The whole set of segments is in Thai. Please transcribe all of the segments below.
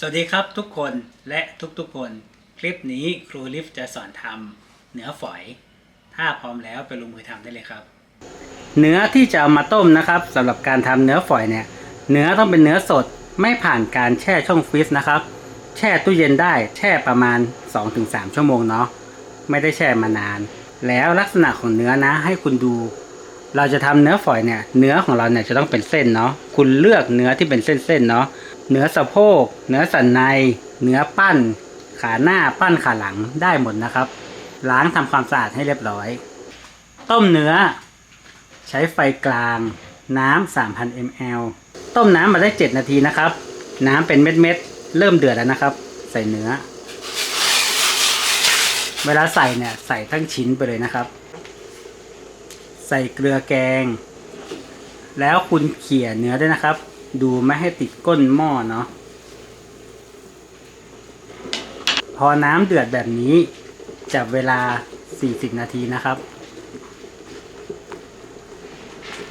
สวัสดีครับทุกคนและทุกๆคน คลิปนี้ครูลิฟจะสอนทำเนื้อฝอย ถ้าพร้อมแล้วไปลงมือทำได้เลยครับ เนื้อที่จะเอามาต้มนะครับสำหรับการทำเนื้อฝอยเนี่ย เนื้อต้องเป็นเนื้อสดไม่ผ่านการแช่ช่องฟรีซนะครับ แช่ตู้เย็นได้แช่ประมาณ 2-3 ชั่วโมงเนาะไม่ได้แช่มานาน แล้วลักษณะของเนื้อนะให้คุณดู เราจะทำเนื้อฝอยเนี่ยเนื้อของเราเนี่ยจะต้องเป็นเส้นเนาะคุณเลือกเนื้อที่เป็นเส้นๆเนาะ เนื้อสะโพกเนื้อสันในเนื้อปั้น ขาหน้าปั้นขาหลังได้หมดนะครับ ล้างทำความสะอาดให้เรียบร้อย ต้มเนื้อ ใช้ไฟกลาง น้ำ3,000 ml ต้มน้ำมาได้ 7 นาทีนะครับ น้ำเป็นเม็ดๆ เริ่มเดือดแล้วนะครับ ใส่เนื้อ เวลาใส่เนี่ยใส่ทั้งชิ้นไปเลยนะครับ ใส่เกลือแกง แล้วคุณเขี่ยเนื้อด้วยนะครับ ดูไม่ให้ติดก้นหม้อเนาะพอน้ำเดือดแบบนี้ จับเวลา 40 นาทีนะครับ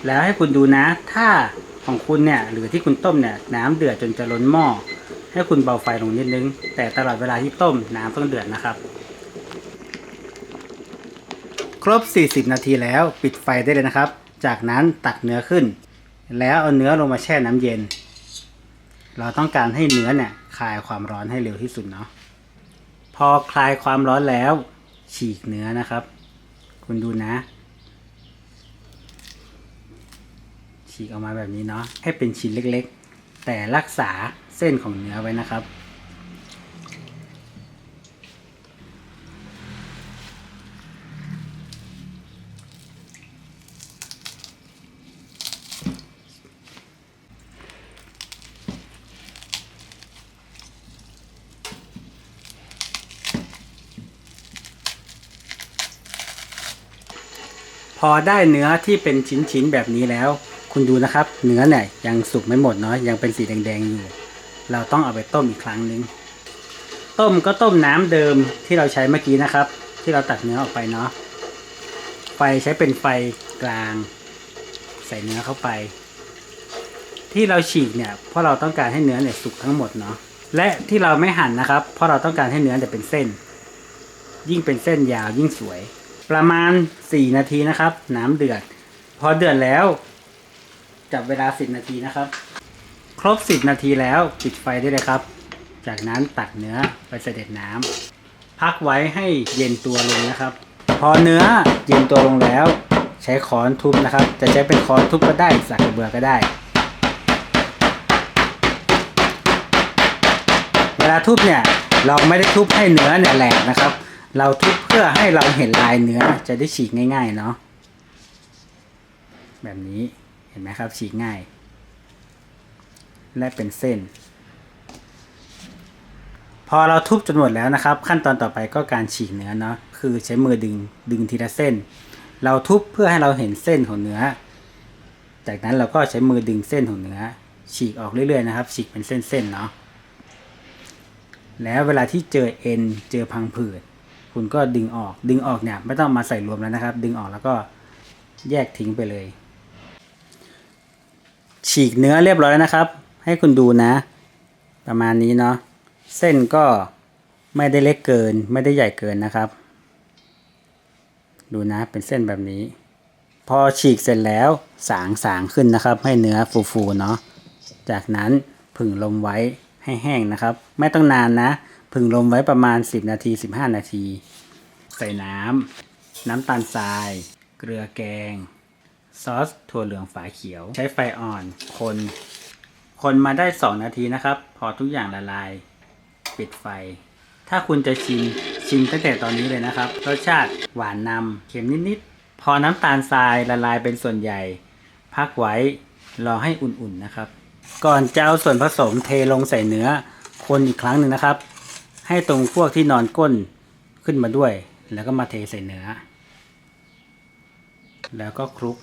แล้วให้คุณดูนะ ถ้าของคุณเนี่ย หรือที่คุณต้มเนี่ย น้ำเดือดจนจะล้นหม้อ ให้คุณเบาไฟลงนิดนึง แต่ตลอดเวลาที่ต้มน้ำต้องเดือดนะครับ ครบ 40 นาทีแล้วปิดไฟได้เลยนะครับ จากนั้นตักเนื้อขึ้น แล้วเอาเนื้อลงมาแช่น้ำเย็น เราต้องการให้เนื้อเนี่ยคลายความร้อนให้เร็วที่สุดเนาะพอคลายความร้อนแล้ว ฉีกเนื้อนะครับ คุณดูนะ ฉีกออกมาแบบนี้เนาะให้เป็นชิ้นเล็ก ๆ แต่รักษาเส้นของเนื้อไว้นะครับ อได้เนื้อที่เป็นชิ้นๆแบบนี้แล้ว คุณดูนะครับ เนื้อเนี่ยยังสุกไม่หมดเนาะยังเป็นสีแดงๆอยู่ เราต้องเอาไปต้มอีกครั้งหนึ่งต้มก็ต้มน้ำเดิมที่เราใช้เมื่อกี้นะครับ ที่เราตัดเนื้อออกไปเนาะไฟใช้เป็นไฟกลาง ใส่เนื้อเข้าไป ที่เราฉีกเนี่ยเพราะเราต้องการให้เนื้อเนี่ยสุกทั้งหมดเนาะและที่เราไม่หั่นนะครับ เพราะเราต้องการให้เนื้อเนี่ยเป็นเส้น ยิ่งเป็นเส้นยาวยิ่งสวย ประมาณ 4 นาทีนะครับ น้ำเดือด พอเดือดแล้ว จับเวลา 10 นาทีนะครับ ครบ 10 นาทีแล้วปิดไฟได้เลยครับ จากนั้นตักเนื้อไปเสด็จน้ำพักไว้ให้เย็นตัวลงนะครับ พอเนื้อเย็นตัวลงแล้ว ใช้ค้อนทุบนะครับ จะใช้เป็นค้อนทุบก็ได้สักกระเบือก็ได้ เวลาทุบเนี่ยเราไม่ได้ทุบให้เนื้อเนี่ยแหลกนะครับ เราทุบเพื่อให้เราเห็นลายเนื้อจะได้ฉีกง่ายๆเนาะแบบนี้เห็นไหมครับฉีกง่าย และเป็นเส้น พอเราทุบจนหมดแล้วนะครับ ขั้นตอนต่อไปก็การฉีกเนื้อเนาะคือใช้มือดึงดึงทีละเส้น เราทุบเพื่อให้เราเห็นเส้นของเนื้อ จากนั้นเราก็ใช้มือดึงเส้นของเนื้อ ฉีกออกเรื่อยๆนะครับ ฉีกเป็นเส้นๆเนาะแล้วเวลาที่เจอเอ็นเจอพังผืด คุณก็ดึงออก ดึงออกเนี่ยไม่ต้องมาใส่รวมแล้วนะครับ ดึงออกแล้วก็แยกทิ้งไปเลย ฉีกเนื้อเรียบร้อยแล้วนะครับ ให้คุณดูนะ ประมาณนี้เนาะ เส้นก็ไม่ได้เล็กเกิน ไม่ได้ใหญ่เกินนะครับ ดูนะเป็นเส้นแบบนี้ พอฉีกเสร็จแล้วสางสางขึ้นนะครับ ให้เนื้อฟูๆเนาะ จากนั้นผึ่งลมไว้ให้แห้งนะครับ ไม่ต้องนานนะ ผึ่งลมไว้ประมาณ 10 นาที 15 นาที ใส่น้ำ น้ำตาลทราย เกลือแกง ซอส ถั่วเหลืองฝาเขียว ใช้ไฟอ่อน คน คนมาได้ 2 นาทีนะครับ พอทุกอย่างละลาย ปิดไฟ ถ้าคุณจะชิม ชิมตั้งแต่ตอนนี้เลยนะครับ รสชาติหวานนำเค็มนิดๆ พอน้ำตาลทรายละลายเป็นส่วนใหญ่ พักไว้ รอให้อุ่นๆนะครับ ก่อนจะเอาส่วนผสมเทลงใส่เนื้อ คนอีกครั้งหนึ่งนะครับ ให้ตรงพวกที่นอนก้นขึ้นมาด้วย แล้วก็มาเทใส่เนื้อ แล้วก็คลุก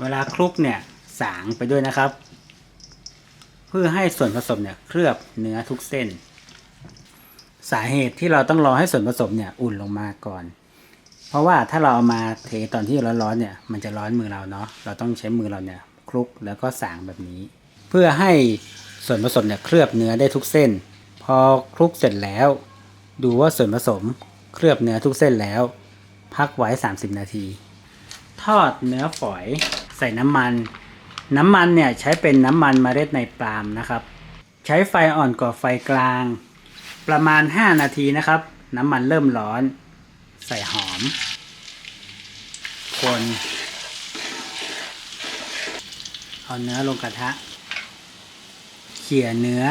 เวลาคลุกเนี่ยสางไปด้วยนะครับ เพื่อให้ส่วนผสมเนี่ยเคลือบเนื้อทุกเส้น สาเหตุที่เราต้องรอให้ส่วนผสมเนี่ยอุ่นลงมาก่อน เพราะว่าถ้าเราเอามาเทตอนที่ร้อนๆเนี่ยมันจะร้อนมือเราเนาะเราต้องใช้มือเราเนี่ยคลุกแล้วก็สางแบบนี้ เพื่อให้ ส่วนผสมเนี่ยเคลือบเนื้อได้ทุกเส้น พอคลุกเสร็จแล้ว ดูว่าส่วนผสมเคลือบเนื้อทุกเส้นแล้ว พักไว้ 30 นาที ทอดเนื้อฝอยใส่น้ำมัน น้ำมันเนี่ยใช้เป็นน้ำมันมเมล็ดในปาล์มนะครับ ใช้ไฟอ่อนกว่าไฟกลาง ประมาณ 5 นาทีนะครับ น้ำมันเริ่มร้อน ใส่หอม คนเอาเนื้อลงกระทะ ขี่ยเนื้อ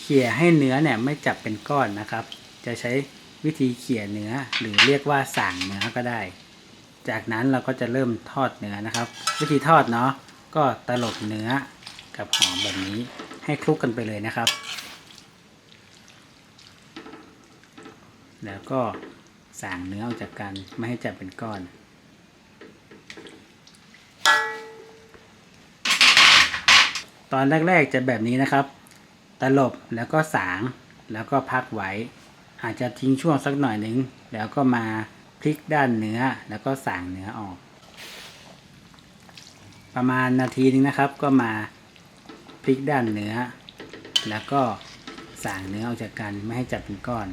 เขี่ยให้เนื้อเนี่ยไม่จับเป็นก้อนนะครับ จะใช้วิธีเขี่ยเนื้อหรือเรียกว่าส่างเนื้อก็ได้ จากนั้นเราก็จะเริ่มทอดเนื้อนะครับ วิธีทอดเนาะก็ตลบเนื้อกับหอมแบบนี้ให้คลุกกันไปเลยนะครับ แล้วก็ส่างเนื้อออกจากกันไม่ให้จับเป็นก้อน ตอนแรก ๆจะแบบนี้นะครับ ตลบแล้วก็สางแล้วก็พักไว้ อาจจะทิ้งช่วงสักหน่อยหนึ่งแล้วก็มาพลิกด้านเนื้อแล้วก็สางเนื้อออก ประมาณนาทีนึงนะครับ ก็มาพลิกด้านเนื้อ แล้วก็สางเนื้อออกจากกันไม่ให้จับเป็นก้อน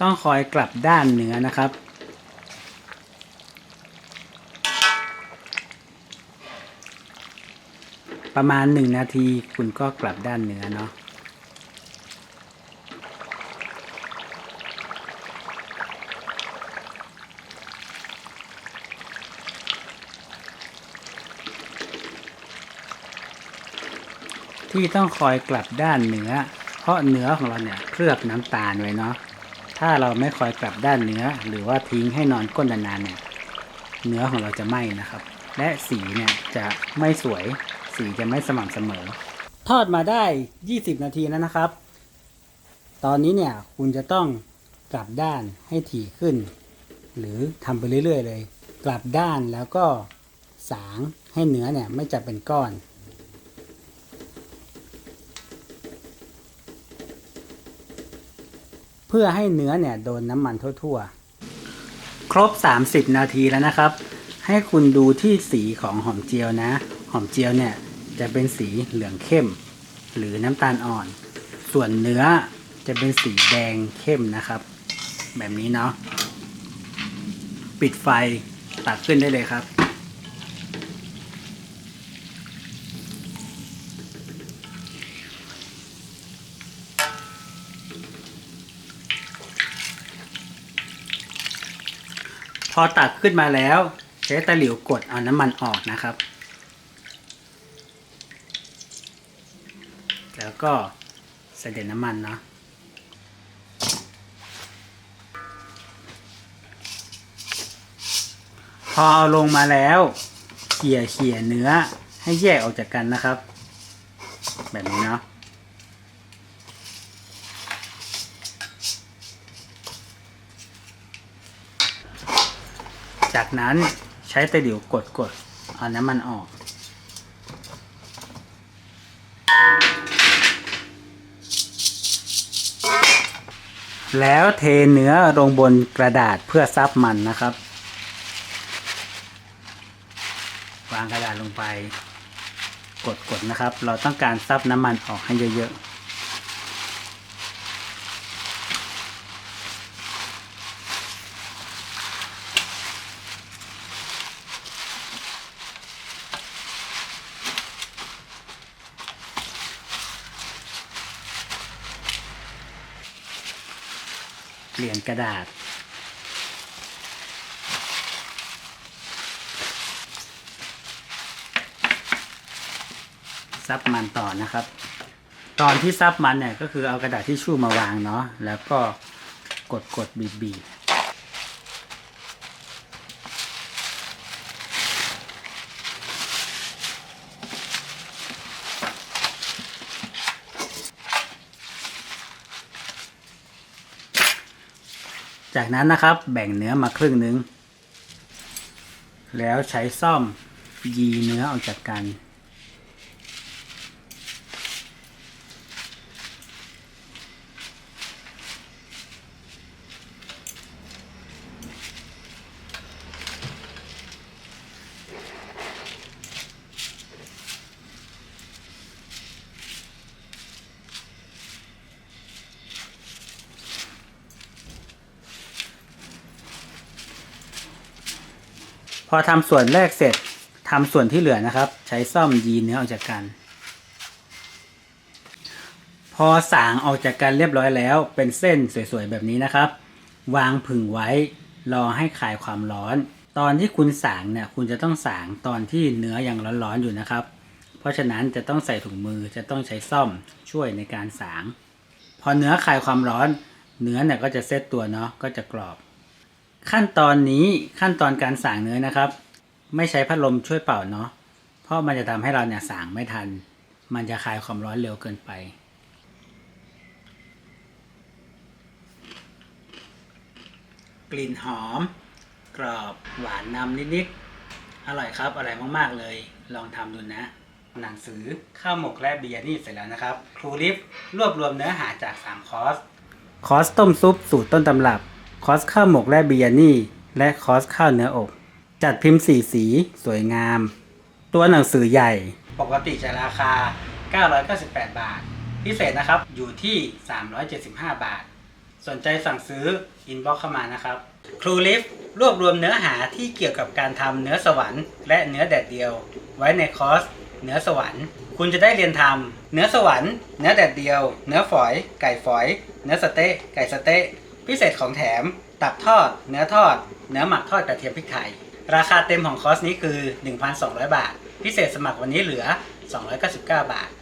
ต้องคอยกลับด้านเนื้อนะครับ ประมาณหนึ่งนาทีคุณก็กลับด้านเนื้อเนาะที่ต้องคอยกลับด้านเนื้อเพราะเนื้อของเราเนี่ยเคลือบน้ำตาลไว้เนาะ ถ้าเราไม่คอยกลับด้านเนื้อ หรือว่าทิ้งให้นอนก้นนานๆเนี่ยเนื้อของเราจะไหม้นะครับ และสีเนี่ยจะไม่สวย สีจะไม่สม่ำเสมอ ทอดมาได้ 20 นาทีแล้วนะครับ ตอนนี้เนี่ยคุณจะต้องกลับด้านให้ถี่ขึ้น หรือทำไปเรื่อยๆเลย กลับด้านแล้วก็สางให้เนื้อเนี่ยไม่จับเป็นก้อน พื่อให้เนื้อเนี่ยโดนน้ำมันทั่วๆ ครบ 30 นาทีแล้วนะครับ ให้คุณดูที่สีของหอมเจียวนะ หอมเจียวเนี่ยจะเป็นสีเหลืองเข้ม หรือน้ำตาลอ่อน ส่วนเนื้อจะเป็นสีแดงเข้มนะครับ แบบนี้เนาะปิดไฟตักขึ้นได้เลยครับ พอตักขึ้นมาแล้ว ใช้ตะหลิวกดเอาน้ำมันออกนะครับ แล้วก็เสด็จน้ำมันเนาะพอเอาลงมาแล้วเขี่ยเขี่ยเนื้อให้แยกออกจากกันนะครับ แบบนี้เนาะ จากนั้นใช้ตะหลิวกดกดเอาน้ำมันออก แล้วเทเนื้อลงบนกระดาษเพื่อซับมันนะครับ วางกระดาษลงไป กดกดๆนะครับ เราต้องการซับน้ำมันออกให้เยอะๆ กระดาษ ซับมันต่อนะครับ ตอนที่ซับมันเนี่ยก็คือเอากระดาษที่ชู่มาวางเนาะแล้วก็กดกดบีบบีบ จากนั้นนะครับแบ่งเนื้อมาครึ่งนึง แล้วใช้ซ่อมยีเนื้อออกจากกัน อทำส่วนแรกเสร็จทำส่วนที่เหลือนะครับ ใช้ซ่อมยีนเนื้อออกจากกัน พอสางออกจากกันเรียบร้อยแล้ว เป็นเส้นสวยๆแบบนี้นะครับ วางผึ่งไว้รอให้คลายความร้อน ตอนที่คุณสางเนี่ยคุณจะต้องสางตอนที่เนื้อยังร้อนๆอยู่นะครับ เพราะฉะนั้นจะต้องใส่ถุงมือจะต้องใช้ซ่อมช่วยในการสาง พอเนื้อคลายความร้อน เนื้อเนี่ยก็จะเซตตัวเนาะก็จะกรอบ ขั้นตอนนี้ขั้นตอนการสางเนื้อนะครับ ไม่ใช้พัดลมช่วยเป่าเนาะเพราะมันจะทำให้เราเนี่ยสางไม่ทัน มันจะคลายความร้อนเร็วเกินไป กลิ่นหอม กรอบหวานนำนิดๆอร่อยครับอร่อยมากๆเลย ลองทำดูนะหนังสือข้าวหมกและเบียร์นี่เสร็จแล้วนะครับ ครูลิฟรวบรวมเนื้อหาจาก 3 คอร์ส คอร์สต้มซุปสูตรต้นตำรับ คอสข้าวหมกและเบียร์นี่และคอสข้าวเนื้ออบจัดพิมพ์สีสีสวยงาม ตัวหนังสือใหญ่ ปกติจะราคา 998 บาท พิเศษนะครับอยู่ที่ 375 บาท สนใจสั่งซื้ออินบ็อกเข้ามานะครับครูลิฟรวบรวมเนื้อหาที่เกี่ยวกับการทำเนื้อสวรรค์และเนื้อแดดเดียว ไว้ในคอร์สเนื้อสวรรค์ คุณจะได้เรียนทำเนื้อสวรรค์ เนื้อแดดเดียว เนื้อฝอย ไก่ฝอย เนื้อสเต๊ะไก่สเต๊ะ พิเศษของแถม ตับทอด เนื้อทอด เนื้อหมักทอดกระเทียมพริกไทย ราคาเต็มของคอร์สนี้คือ 1,200 บาท พิเศษสมัครวันนี้เหลือ 299 บาท